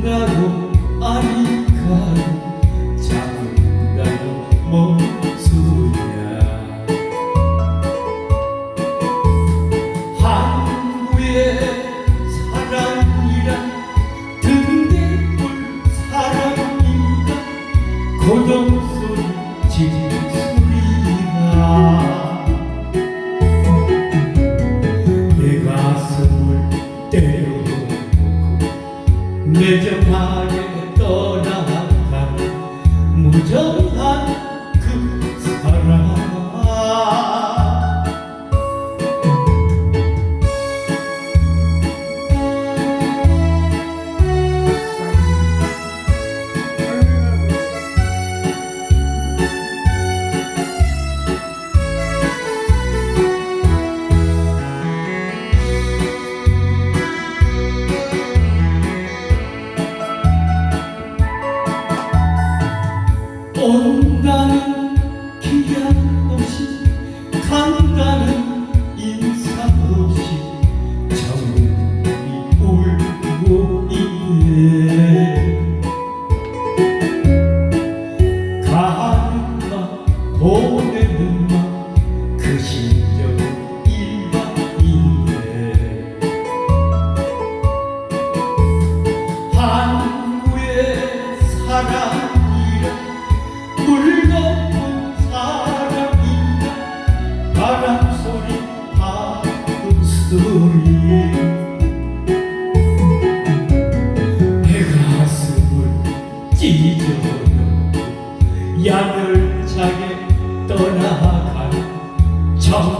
자꾸가요 아니가요? 자꾸가요? 뭐수냐 한국의 사랑이란 등대물 사랑이란 고정. 내정하게 떠나간 무정한 온다는 기약 없이 간다는 인사 없이 정이 울고 있네. 가는 마 보내는 마그 심정 일반인데 한국의 사랑 야들차게 떠나간 정